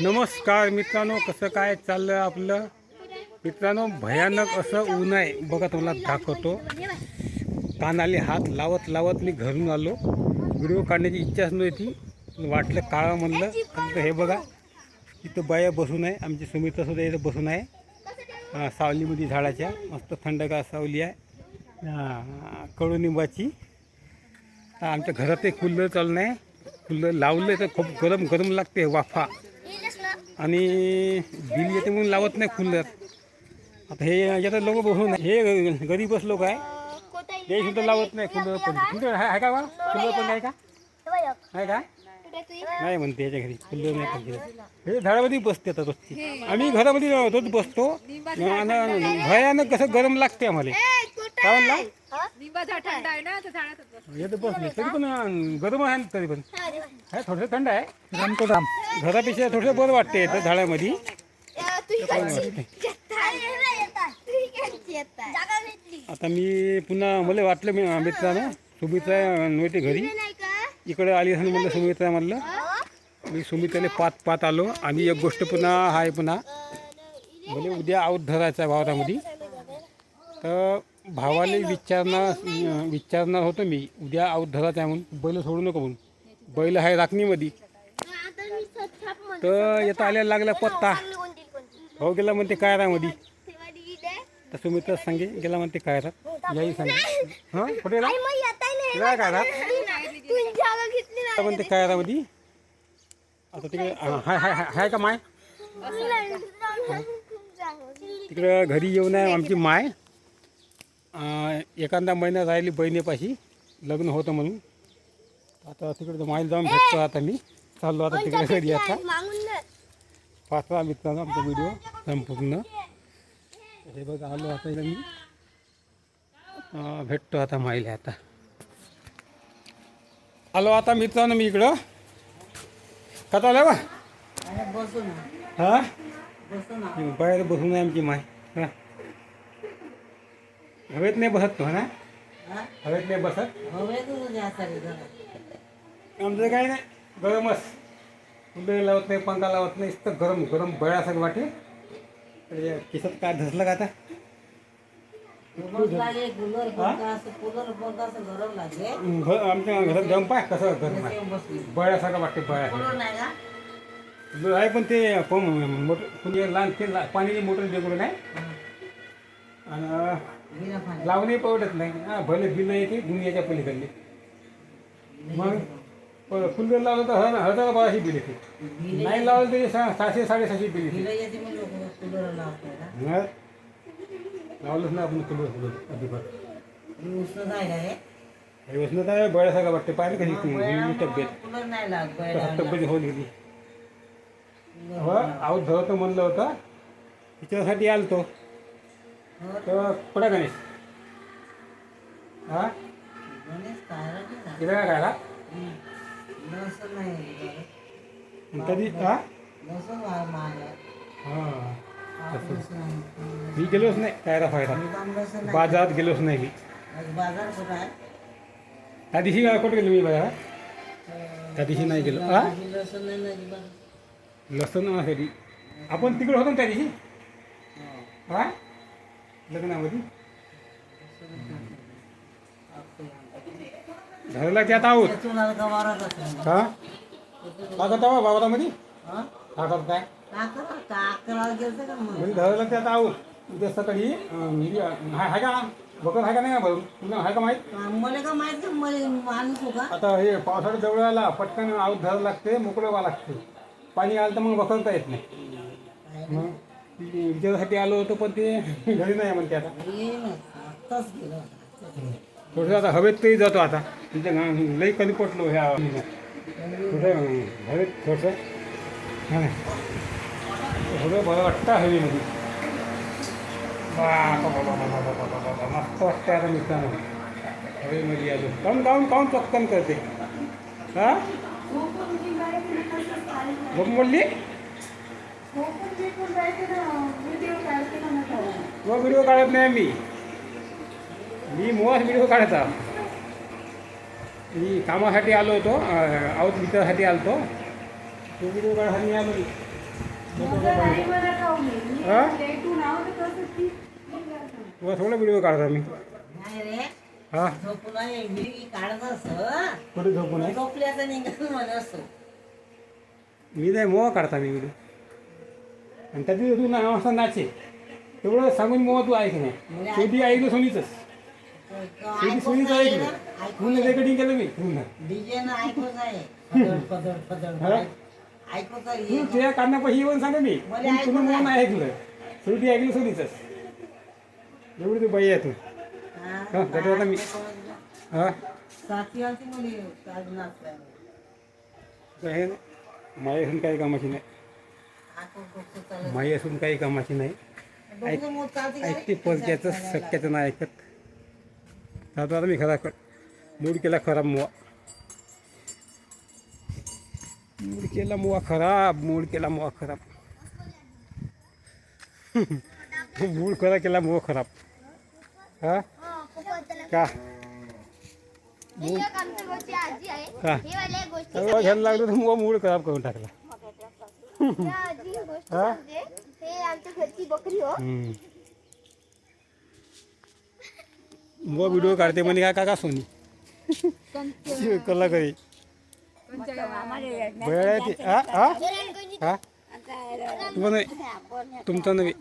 नमस्कार मित्रांनो कसं काय चाललं आपलं? मित्रांनो भयानक असं ऊन आहे बघा तुम्हाला दाखवतो. कानाले हात लावत लावत मी घरून आलो. व्हिडिओ काढण्याची इच्छाच नव्हती वाटलं काळा म्हणलं. हे बघा इथं बाया बसून आहे. आमची सुमित्रा सुद्धा इथं बसून आहे. सावलीमध्ये झाडाच्या. मस्त थंडगार सावली आहे. कडुनिंबाची आमच्या घरात एक कुल्लर चालू नाही कुल्लर लावलं तर खूप गरम गरम लागते वाफा. आणि बिल येते म्हणून लावत नाही खुल्लत आता हे याच्यात लोक बसून हे गरीबच लोक आहे. ते सुद्धा लावत नाही कुल्लर पण. तुमचं आहे का बा? खुल्लं पण आहे का? आहे का? नाही म्हणते याच्या घरी. खुल्लं नाही पाहिजे हे झाडामध्ये बसते आता रोजची. आम्ही घरामध्ये रोज बसतो. आणि भयानक कसं गरम लागते आम्हाला. काय म्हणला? निंबा झाड थंड आहे ना तर बस. येतं तरी पण अं, गरम आहे ना तरी पण. आहे थोडंसं थंड आहे. रामतो राम. घरापेक्षा थोडंसं बरं वाटते येतं. झाडामध्ये आता मी पुन्हा मला वाटलं मी मित्रानं सुमित्रा नव्हते घरी. इकडे आली असं म्हणलं सुमित्रा म्हणलं. मी सुमित्राला पात पात आलो. आणि एक गोष्ट पुन्हा आहे पुन्हा. मला उद्या आऊत धरायचा आहे वावरामध्ये तर भावाला विचारणार विचारणार होतो मी. उद्या आऊत धरायचा आहे म्हणून बैल सोडू नको म्हणून. बैल आहे राखणीमध्ये. तर येता आल्याला लागला पत्ता. हो गेला म्हणते कायरामध्ये तर सुमित्रा सांगे गेला म्हणते कायरात याही सांगे. हां कुठे गेला? कायरात तर म्हणते कायरामध्ये आता तिकडे हाय हाय का माय? तिकडं घरी येऊन आहे आमची माय. एखादा महिना राहिली बहिणीपाशी लग्न होतं म्हणून. आता तिकडे मायला जाऊन भेटतो आता मी. चाललो आता तिकडे घरी आता. पाचवा मित्रांनो आमचा व्हिडिओ संपूर्ण. हे बघा आलो आता मी. अं, भेटतो आता मायला आता. आलो आता मित्रांनो मी इकडं. का चालू बा? हा? बाहेर बसून आहे आमची माय. हा. हवेत नाही बसत तो ना? हवेत नाही बसत? आमचं काय नाही गरमच. कुठे लावत नाही पंखा लावत नाही तर गरम गरम बळ्यासारखं वाटे केसात काय धसलं का आता? आमच्या घरात जाऊन पाय कसं गरम आहे बळ्यासारखं वाटते कूलर आहे पण ते पंप मोटर कुणी लहान ते ला- पाण्याची मोटर डेकोरेट आहे. आणि लावणे परवडत नाही. हा भले बिल येते दुनियाच्या पलीकडले. मग कुलर लावलं तर हजार हजार बाराशे बिल येते. नाही लावलं तरी सहा सहाशे साडेसहाशे बिल येते. लावलंच ना आपण कुलर कुलर अजिबात उष्णता आहे बळ्यासारखं वाटते. पाहिजे कधी ती तब्येत. तब्येत होऊन गेली. हो आऊत धरतो म्हणलं होतं. तिच्यासाठी आलतो. तर कुठं गणेश? हा? इथं काय खायला? कधी? हा? हा. मी गेलोच नाही कायरा फायदा. बाजारात गेलोच नाही मी. बाजार कुठं आहे? त्या दिवशी कुठे गेलो मी बाजारात त्या दिवशी नाही गेलो. हा लसूण आणासाठी आपण तिकडे होतो ना त्या दिवशी? हा? लग्नामध्ये? धरला की आता आहोत. हा? का करता बा बाजारामध्ये हं? का करताय. का करा? का करायला गेलतं का मग? म्हणजे धरला की आता आहोत उद्या सकाळी अं, हाय हाय का? बघत आहे का नाही का भरून? तुला आहे का माहीत? मला का माहीत का मला माणूस हो का आता हे पावसाळ्यात जवळ आला पटकन आऊत धरावं लागते मोकळं व्हावं लागते. पाणी आलं तर मग बकरता येत नाही. विचारासाठी आलो होतो पण ते घरी नाही म्हणते आता. थोडस आता हवेत तरी जातो आता. तिथे लई कधी पटलो ह्या थोडं हवेत थोडस. थोडं बरं वाटतं हवेमध्ये. बाबा मस्त वाटतं आता मित्रांनो. हवेमध्ये आलो काऊन काम काम पक्कन करते? हा? बोलली मग व्हिडिओ काढत नाही मी मी मुळात व्हिडिओ काढता. मी कामासाठी आलो होतो आऊत मित्रासाठी आलो होतो तो व्हिडिओ काढायला मी आलो हा? तुला थोडा व्हिडिओ काढता मी हा? कुठे झोपून मी नाही मोहा काढता मी व्हिडिओ आणि त्या दिवशी तू ना असा नाचे तेवढं सांगून मोहा तू ऐक नाही? शेवटी ऐकलं सोनीचंच. शेवटी सोनीचं ऐकलं. पूर्ण रेकॉर्डिंग केलं मी पूर्ण. न तू तुझ्या कानापाशी येऊन सांग मी. मला पण ऐकून तुला मोह आहे. नाही ऐकलं. शेवटी ऐकलं सोनीचंच. एवढी तू बाई आहे तू. हा, मी- हा? हे असून काही कामाची नाही. माई असून काही कामाची नाही? ऐकते परक्याचं शक्यचं नाही ऐकत. आता आता मी खरा कर मूड केला खराब मुवा मूड केला मुवा खराब मूड केला मुवा खराब मूड खरा केला मुवा खराब हा. का ही का ही घ्यायला लागलो तर मुवा मूड खराब करून टाकला. ही? हा? सांगते हे आमच्या घरची बकरी हो. हम्म. मुवा व्हिडिओ काढते म्हणे काय काका सोनी? कला करी बरं आहे. ते हा? हा? हा तुम्हाला नाही तुमचा नव्हे.